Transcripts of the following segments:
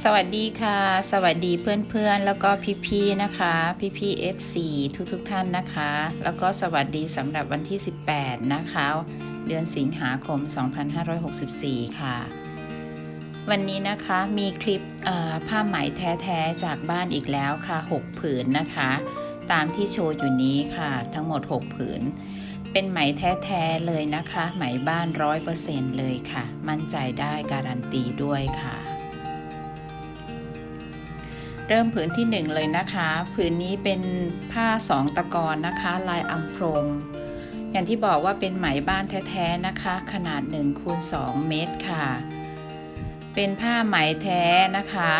สวัสดีค่ะ สวัสดีเพื่อนๆ แล้วก็พี่ๆ นะคะ พี่ๆ FC ทุกๆ ท่านนะคะ แล้วก็สวัสดีสำหรับวันที่ 18 นะคะ เดือนสิงหาคม 2564 ค่ะ วันนี้นะคะมีคลิปผ้าไหมแท้ๆ จากบ้านอีกแล้วค่ะ 6 ผืนนะคะ ตามที่โชว์อยู่นี้ค่ะ ทั้งหมด 6 ผืน เป็นไหมแท้ๆ เลยนะคะ ไหมบ้าน 100%เลยค่ะ มั่นใจได้การันตีด้วยค่ะ เริ่มผืนที่หนึ่งเลยนะคะ ผืนนี้เป็นผ้าสองตะกอนนะคะ ลายอัมพรม อย่างที่บอกว่าเป็นไหมบ้านแท้ๆนะคะ ขนาด1คูณ2เมตรค่ะ เป็นผ้าไหมแท้นะคะ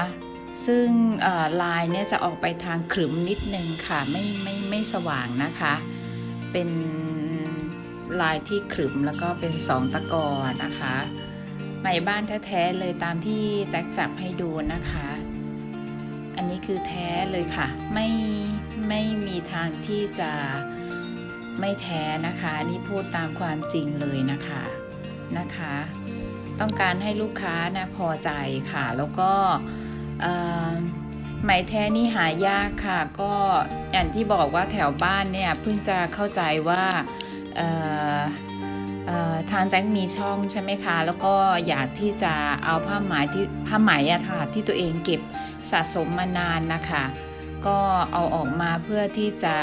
ซึ่งลายเนี่ยจะออกไปทางขรึมนิดนึงค่ะ ไม่ไม่ไม่สว่างนะคะ เป็นลายที่ขรึมแล้วก็เป็นสองตะกอนนะคะ ไหมบ้านแท้ๆเลยตามที่แจ็คจับให้ดูนะคะ อันนี้คือแท้เลยค่ะ ไม่ไม่มีทางที่จะไม่แท้นะคะ นี่พูดตามความจริงเลยนะคะนะคะ ต้องการให้ลูกค้านะพอใจค่ะ แล้วก็ไหมแท้นี่หายากค่ะ ก็อย่างที่บอกว่าแถวบ้านเนี่ยเพิ่งจะเข้าใจว่าทางแจ็คมีช่องใช่ไหมคะ แล้วก็อยากที่จะเอาผ้าไหมที่ผ้าไหมอะค่ะที่ตัวเองเก็บ สะสมมานานนะคะ ก็เอาออกมาเพื่อที่จะ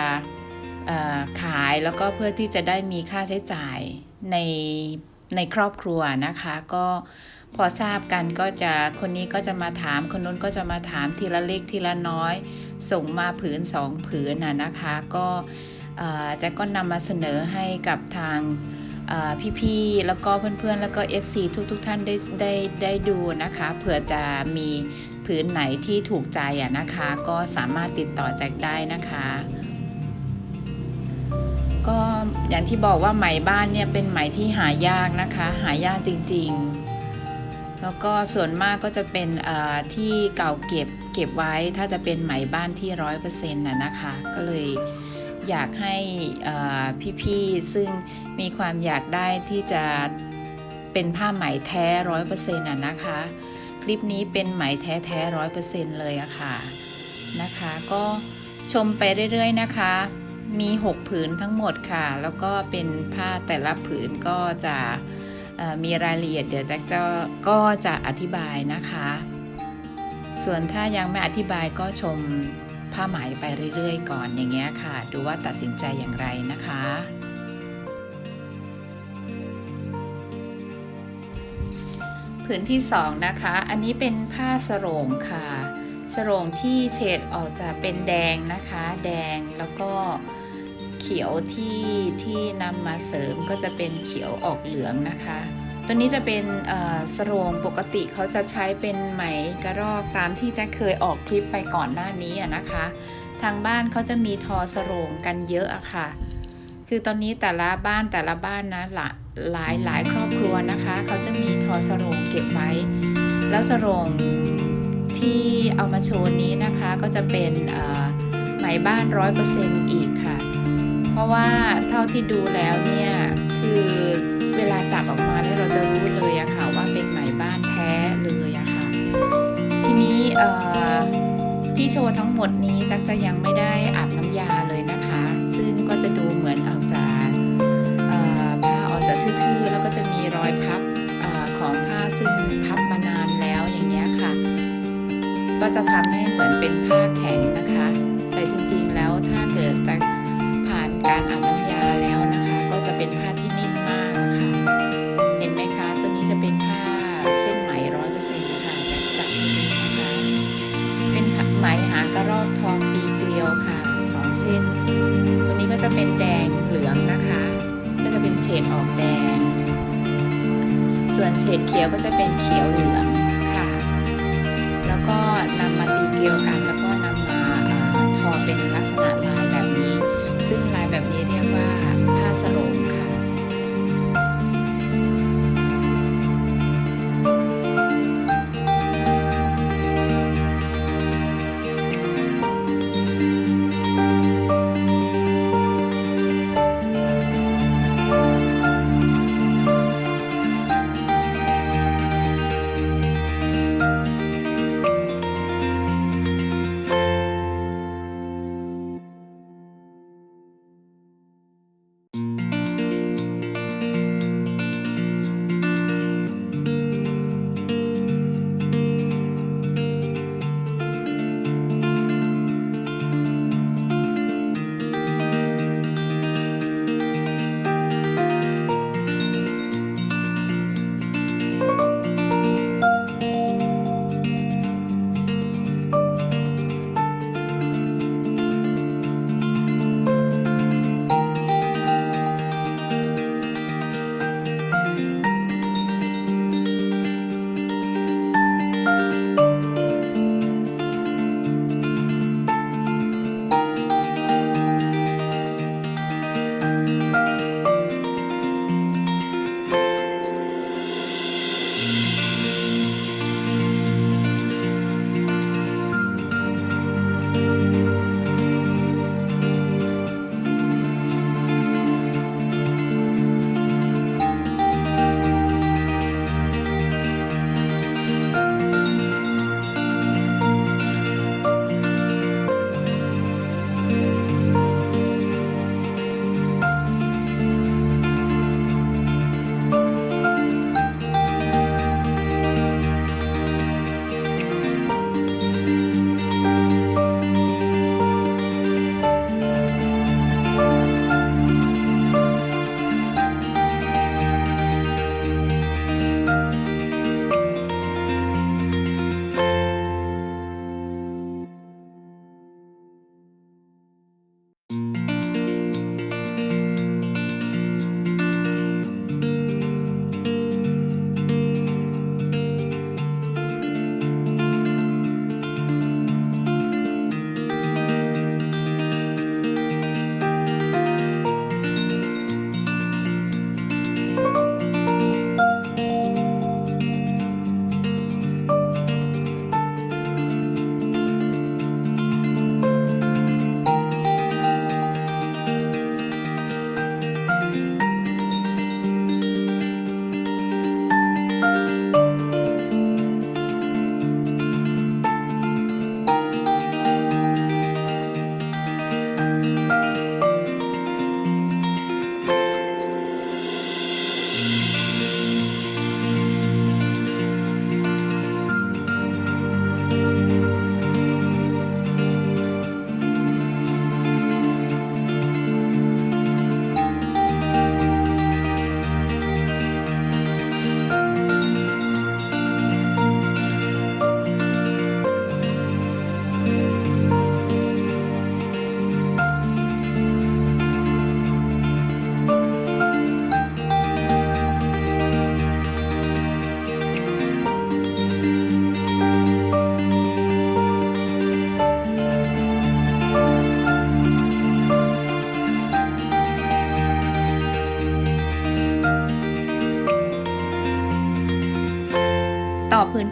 ขายแล้วก็เพื่อที่จะได้มีค่าใช้จ่ายในในครอบครัวนะคะ ก็พอทราบกันก็จะคนนี้ก็จะมาถาม คนนู้นก็จะมาถามทีละเล็กทีละน้อย ส่งมาผืนสองผืนน่ะนะคะ ก็จะก็นำมาเสนอให้กับทางพี่ๆ แล้วก็เพื่อนๆ แล้วก็ FC ทุกๆ ท่านได้ได้ได้ดูนะคะ เผื่อจะมี ผืนไหนที่ถูกใจอะนะคะ ก็สามารถติดต่อแจ็คได้นะคะ ก็อย่างที่บอกว่าไหมบ้านเนี่ยเป็นไหมที่หายากนะคะ หายากจริงๆ แล้วก็ส่วนมากก็จะเป็นเอ่อที่เก่าเก็บเก็บไว้ถ้าจะเป็นไหมบ้านที่ร้อยเปอร์เซ็นต์น่ะนะคะ ก็เลยอยากให้พี่ๆ ซึ่งมีความอยากได้ที่จะเป็นผ้าไหมแท้ร้อยเปอร์เซ็นต์น่ะนะคะ ลิปนี้เป็นไหมแท้แท้ร้อยเปอร์เซ็นต์เลยอะค่ะนะคะ ก็ชมไปเรื่อยๆนะคะ มี 6 ผืนทั้งหมดค่ะ แล้วก็เป็นผ้าแต่ละผืนก็จะมีรายละเอียดเดี๋ยวแจ็คจะก็จะอธิบายนะคะ ส่วนถ้ายังไม่อธิบายก็ชมผ้าไหมไปเรื่อยๆ ก่อนอย่างเงี้ยค่ะ ดูว่าตัดสินใจอย่างไรนะคะ ผืนที่สองนะคะ อันนี้เป็นผ้าสรงค่ะ สรงที่เฉดออกจะเป็นแดงนะคะ แดงแล้วก็เขียวที่ที่นำมาเสริมก็จะเป็นเขียวออกเหลืองนะคะ ตัวนี้จะเป็นสรงปกติเขาจะใช้เป็นไหมกระรอกตามที่แจะเคยออกคลิปไปก่อนหน้านี้นะคะ ทางบ้านเขาจะมีทอสรงกันเยอะอะค่ะ คือตอนนี้แต่ละบ้านแต่ละบ้านนะหลายหลายหลายครอบครัวนะคะ เขาจะมีทอสโรงเก็บไว้ แล้วสโรงที่เอามาโชว์นี้นะคะก็จะเป็นเอ่อไหมบ้านร้อยเปอร์เซ็นต์อีกค่ะ เพราะว่าเท่าที่ดูแล้วเนี่ยคือเวลาจับออกมาเนี่ยเราจะรู้เลยอะค่ะว่าเป็นไหมบ้านแท้เลยอะค่ะ ทีนี้เอ่อที่โชว์ทั้งหมดนี้จักจะยังไม่ได้อาบน้ำยาเล ซึ่งก็จะดูเหมือนออกจะเอ่อผ้าออกจะทื่อๆ แล้วก็จะมีรอยพับอของผ้าซึ่งพับมานานแล้วอย่างเงี้ยค่ะ ก็จะทำให้เหมือนเป็นผ้าแข็งนะคะ แต่จริงๆแล้วถ้าเกิดจะผ่านการอาบน้ำยาแล้วนะคะ ก็จะเป็นผ้าที่นิ่มมากนะคะ เห็นไหมคะ ตัวนี้จะเป็นผ้าเส้นไหมร้อยเปอร์เซ็นต์ค่ะจากจับนะคะเป็นไหมหางกระรอกทองตีเกลียวค่ะสองเส้น ตัวนี้ก็จะเป็นแดงเหลืองนะคะ ก็จะเป็นเฉดออกแดง ส่วนเฉดเขียวก็จะเป็นเขียวเหลืองค่ะ แล้วก็นำมาตีเกลียวกัน แล้วก็นำมาเออทอเป็นลักษณะลายแบบนี้ ซึ่งลายแบบนี้เรียกว่าผ้าสโรงค่ะ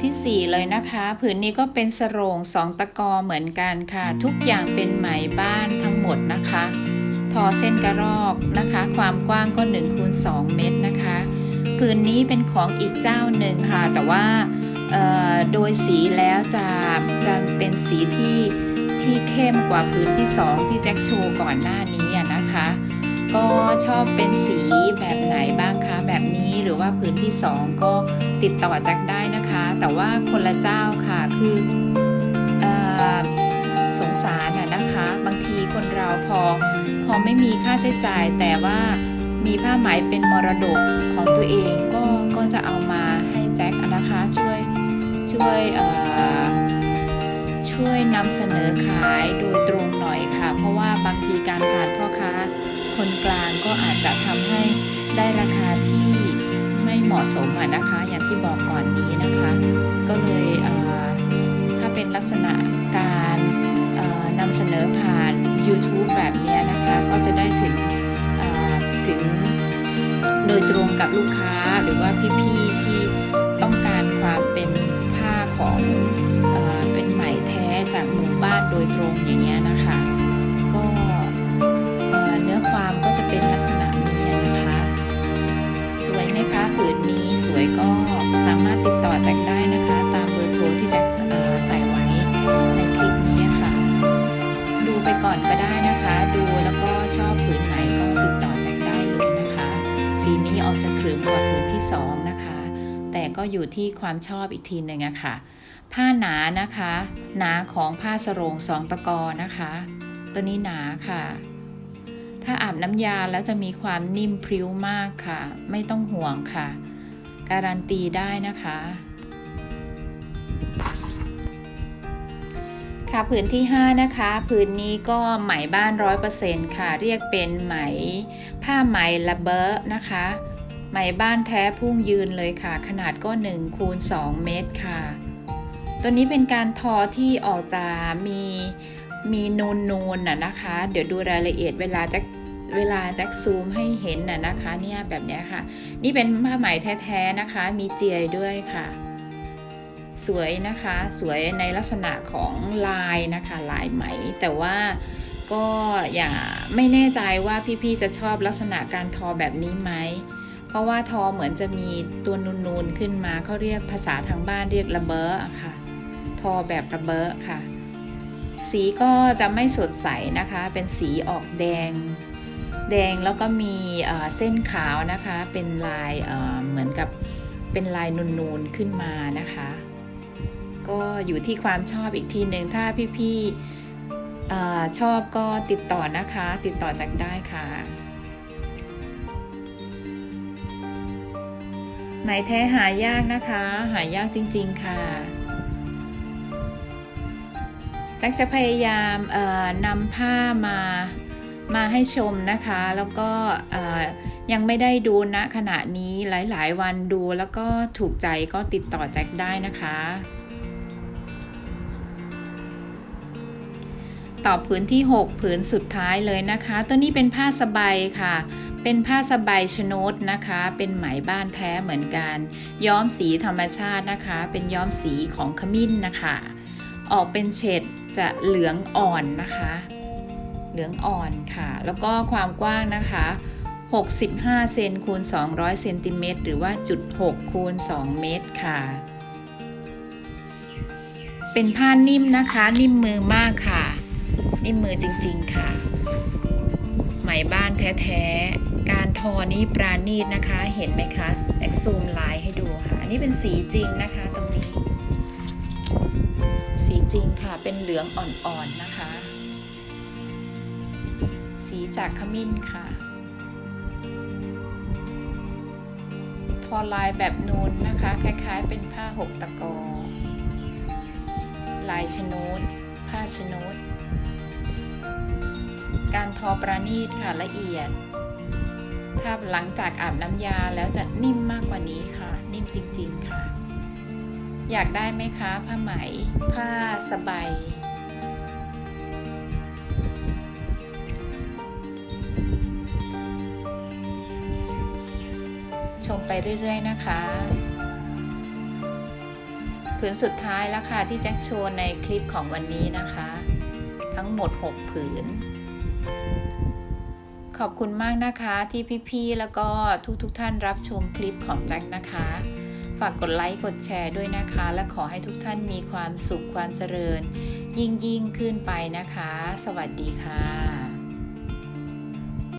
ที่ 4 เลยนะคะ ผืนนี้ก็เป็นสโรงสองตะกอเหมือนกันค่ะ ทุกอย่างเป็นไหมบ้านทั้งหมดนะคะ ทอเส้นกระรอกนะคะ ความกว้างก็1คูณ2เมตรนะคะ ผืนนี้เป็นของอีกเจ้าหนึ่งค่ะ แต่ว่าเอ่อโดยสีแล้วจะจะเป็นสีที่ที่เข้มกว่าผืนที่ 2 ที่แจ็คโชว์ก่อนหน้านี้อะนะคะ ก็ชอบเป็นสีแบบไหนบ้างคะ แบบนี้หรือว่าผืนที่ 2 ก็ติดต่อแจ็คได้นะคะ แต่ว่าคนละเจ้าค่ะคืออสงสารนะคะ บางทีคนเราพอพอไม่มีค่าใช้จ่าย แต่ว่ามีผ้าไหมเป็นมรดกของตัวเองก็ก็จะเอามาให้แจ็คอนะคะช่วยช่วยช่วยนำเสนอขายโดยตรงหน่อยค่ะ เพราะว่าบางทีการผ่านพ่อค้าคนกลางก็อาจจะทำให้ได้ราคาที่ เหมาะสมอะนะคะ อย่างที่บอกก่อนนี้นะคะ ก็เลยเถ้าเป็นลักษณะการนำเสนอผ่าน YouTube แบบนี้นะคะ ก็จะได้ถึงถึงโดยตรงกับลูกค้าหรือว่าพี่ๆที่ต้องการความเป็นผ้าของเอเป็นไหมแท้จากหมู่บ้านโดยตรงอย่างเงี้ยนะคะ ไหมคะผืนนี้สวยก็สามารถติดต่อแจ็คได้นะคะ ตามเบอร์โทรที่แจ็คใส่ไว้ในคลิปนี้ค่ะ ดูไปก่อนก็ได้นะคะ ดูแล้วก็ชอบผืนไหนก็ติดต่อแจ็คได้เลยนะคะ สีนี้ออกจะครึ้มกว่าผืนที่สองนะคะ แต่ก็อยู่ที่ความชอบอีกทีหนึ่งอะค่ะ ผ้าหนานะคะ หนาของผ้าสโรงสองตะกอนะคะ ตัวนี้หนาค่ะ ถ้าอาบน้ำยาแล้วจะมีความนิ่มพริ้วมากค่ะ ไม่ต้องห่วงค่ะ การันตีได้นะคะ ค่ะผืนที่ 5 นะคะผืนนี้ก็ไหมบ้านร้อยเปอร์เซ็นต์ค่ะ เรียกเป็นไหม ผ้าไหมละเบอนะคะ ไหมบ้านแท้พุ่งยืนเลยค่ะ ขนาดก็1คูณ2เมตรค่ะ ตัวนี้เป็นการทอที่ออกจะมีมีนูนนูนๆน่ะนะคะ เดี๋ยวดูรายละเอียดเวลาจะ เวลาแจ็คซูมให้เห็นน่ะนะคะเนี่ยแบบนี้ค่ะ นี่เป็นผ้าไหมแท้ๆนะคะ มีเจียด้วยค่ะ สวยนะคะ สวยในลักษณะของลายนะคะ ลายไหม แต่ว่าก็อย่าไม่แน่ใจว่าพี่ๆจะชอบลักษณะการทอแบบนี้ไหมเพราะว่าทอเหมือนจะมีตัวนูนๆขึ้นมาเขาเรียกภาษาทางบ้านเรียกระเบ้ออะค่ะ ทอแบบระเบ้อค่ะ สีก็จะไม่สดใสนะคะ เป็นสีออกแดง แดงแล้วก็มีเส้นขาวนะคะ เป็นลายเหมือนกับเป็นลายนูนๆขึ้นมานะคะ ก็อยู่ที่ความชอบอีกทีหนึ่งถ้าพี่ๆชอบก็ติดต่อนะคะ ติดต่อจากได้ค่ะไหมแท้หายากนะคะ หายากจริง ๆค่ะจักจะพยายามนำผ้ามา มาให้ชมนะคะ แล้วก็ยังไม่ได้ดูณขณะนี้หลายๆ วันดูแล้วก็ถูกใจก็ติดต่อแจ็คได้นะคะ ต่อผืนที่ 6 ผืนสุดท้ายเลยนะคะ ตัวนี้เป็นผ้าสบายค่ะ เป็นผ้าสบายชนดนะคะ เป็นไหมบ้านแท้เหมือนกัน ย้อมสีธรรมชาตินะคะ เป็นย้อมสีของขมิ้นนะคะ ออกเป็นเฉดจะเหลืองอ่อนนะคะ เหลืองอ่อนค่ะ แล้วก็ความกว้างนะคะ 65 เซนคูณ 200 เซนติเมตรหรือว่าจุด6คูณ 2 เมตรค่ะ เป็นผ้านิ่มนะคะ นิ่มมือมากค่ะ นิ่มมือจริงๆค่ะ ไหมบ้านแท้ๆ การทอนี้ปราณีตนะคะ เห็นไหมคะแอกซูมลายให้ดูค่ะ อันนี้เป็นสีจริงนะคะตรงนี้ สีจริงค่ะ เป็นเหลืองอ่อนๆนะคะ สีจากขมิ้นค่ะ ทอลายแบบนูนนะคะ คล้ายๆ เป็นผ้าหกตะกอ ลายชนูดผ้าชนูดการทอประณีตค่ะละเอียด ถ้าหลังจากอาบน้ำยาแล้วจะนิ่มมากกว่านี้ค่ะ นิ่มจริงๆค่ะ อยากได้ไหมคะ ผ้าไหม ผ้าสบาย ชมไปเรื่อยๆนะคะผืนสุดท้ายแล้วค่ะที่แจ็คโชว์ในคลิปของวันนี้นะคะ ทั้งหมด 6 ผืน ขอบคุณมากนะคะที่พี่ๆแล้วก็ทุกๆทท่านรับชมคลิปของแจ็คนะคะ ฝากกดไลค์กดแชร์ด้วยนะคะ และขอให้ทุกท่านมีความสุขความเจริญ ยิ่งยิ่งๆขึ้นไปนะคะ สวัสดีค่ะ